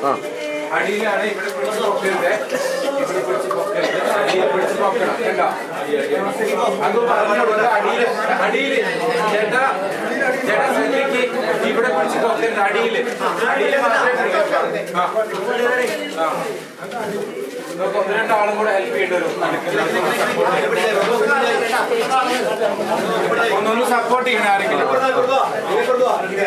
ആ അടിയിലാണ് ഇവിടെ പിടിച്ച് പൊക്കരുത് ഇവിടെ പിടിച്ച് പൊക്കരുത് അടിയിൽ പിടിച്ച് പൊക്കണം കണ്ടോ അത് പറഞ്ഞു കൊടുക്കുക അടിയിൽ അടിയിൽ ചേട്ടാ ചേട്ടാ അടിയിൽ അടിയിൽ മാത്രമേ ഒന്ന് രണ്ടാളും കൂടെ ഹെൽപ്പ് ചെയ്യേണ്ടി വരും ഒന്നൊന്ന് സപ്പോർട്ട് ചെയ്യണേ ആരെങ്കിലും ആ പോലെ പോലെ ഇതേ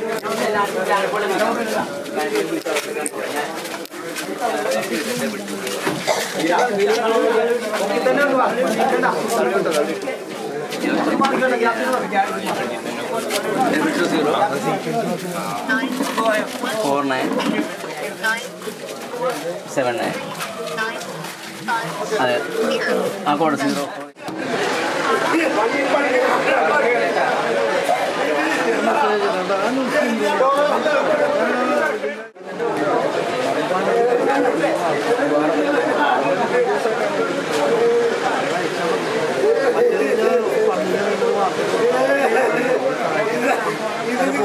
ഫോർ നയൻ സെവൻ നയൻ അതെ. ആ കോഡ് സീറോ.